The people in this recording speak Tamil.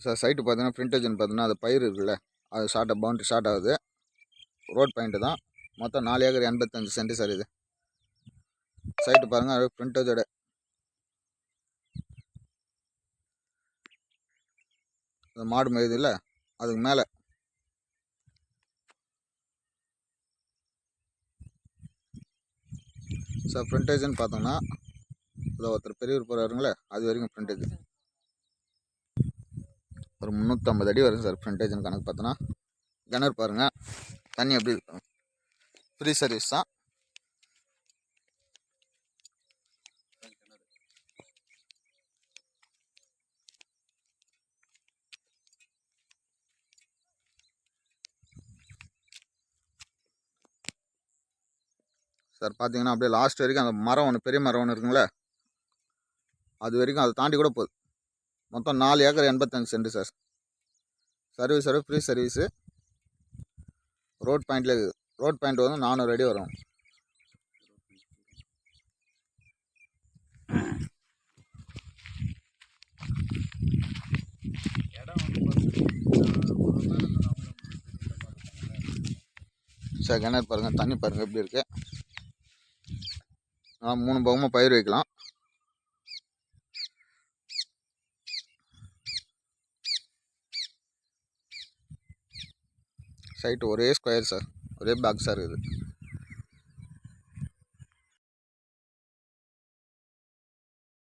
சார் சைட்டு பார்த்தீங்கன்னா ஃப்ரண்டேஜ்னு பார்த்தீங்கன்னா அது பயிர் இருக்குல்ல அது ஷார்ட்டாக பவுண்ட்ரி ஷார்ட் ஆகுது. ரோட் பாயிண்ட்டு தான். மொத்தம் நாலு ஏக்கர் எண்பத்தஞ்சு சென்ட் சார் இது. சைட்டு பாருங்கள் அது ஃப்ரண்டேஜோட அந்த மாடு மேயுது இல்லை அதுக்கு மேலே. சார் ஃப்ரண்டேஜ்னு பார்த்தோம்னா இதில் ஒருத்தர் பெரியவர் போகிறாருங்களே அது வரைக்கும் ஃப்ரண்டேஜ் ஒரு முந்நூற்றம்பது அடி வரும் சார் ஃப்ரண்டேஜ்னு கணக்கு பார்த்தோன்னா கிணறு பாருங்கள் தண்ணி எப்படி இருக்கும்? ஃப்ரீ சர்வீஸ் தான். சார் பார்த்தீங்கன்னா அப்படியே லாஸ்ட் வரைக்கும் அந்த மரம் ஒன்று பெரிய மரம் ஒன்று இருக்குங்களே அது வரைக்கும் அதை தாண்டி கூட போகுது. மொத்தம் நாலு ஏக்கர் எண்பத்தஞ்சு cent sir. Service sir free service road பாயிண்டில் இருக்குது ரோட் பாயிண்ட் வந்து நானூறு அடி வரும். சார் கிணறு பாருங்கள் தண்ணி பாருங்கள் எப்படி இருக்குது ஆ மூணு பக்கமும் பயிர் வைக்கலாம். சைட்டு ஒரே ஸ்கொயர் சார். ஒரே பாக்ஸாக இருக்குது